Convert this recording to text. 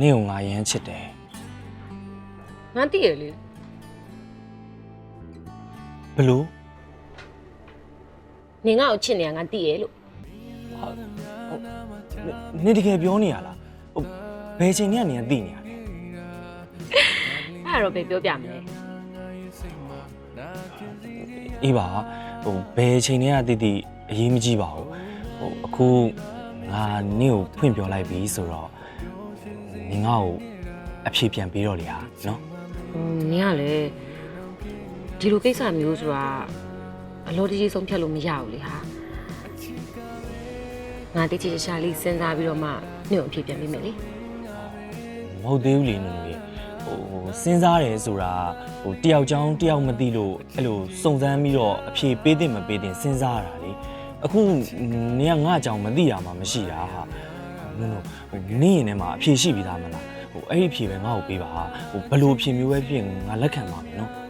နင့်ကိုငါရမ်းချစ်တယ်ငါသိရလေဘလို့နင်ငါ့ကိုချစ်နေရငါသိရလို့နင်တကယ်ပြောနေရလားဟုတ်ဘယ်ချိန်ညနေကသိနေရလဲအဲ့ဒါတော့ပဲပြောပြမယ်အေးပါဟိုဘယ်ချိန်တည်းကတည်တည်အရေးမကြီးပါဘူးဟိုအခုငါနင့်ကိုဖွင့်ပြောလိုက်ပြီဆိုတော့ နင်ငါ့ကိုအဖြေပြန်ပေးတော့လေဟာနော်ဟွန်းနင်ကလေဒီလိုကိစ္စမျိုးဆိုတာအလို့တကြီးဆုံးဖြတ်လို့မရဘူးလေဟာငါတိတ်ချစ်ရှာလေးစဉ်းစားပြီးတော့မှနင့်ကိုအဖြေပြန်ပေးမယ်လေမဟုတ်သေးဘူးလေနင်တို့ဟိုစဉ်းစားတယ်ဆိုတာဟိုတယောက်ချောင်းတယောက်မသိလို့အဲ့လိုစုံစမ်းပြီးတော့အဖြေပေးတင်မပေးတင်စဉ်းစားရတာလေအခုနင်ကငါ့အကြောင်းမသိတာမှမရှိတာဟာ နင်တို့ဟိုနင့်ရင်ထဲမှာအဖြေရှိပြီးသားမလားဟိုအဲ့ဒီအဖြေပဲငါ့ကိုပေးပါဟိုဘယ်လိုအဖြေမျိုးပဲဖြစ်ရင်ငါလက်ခံပါမယ်နော်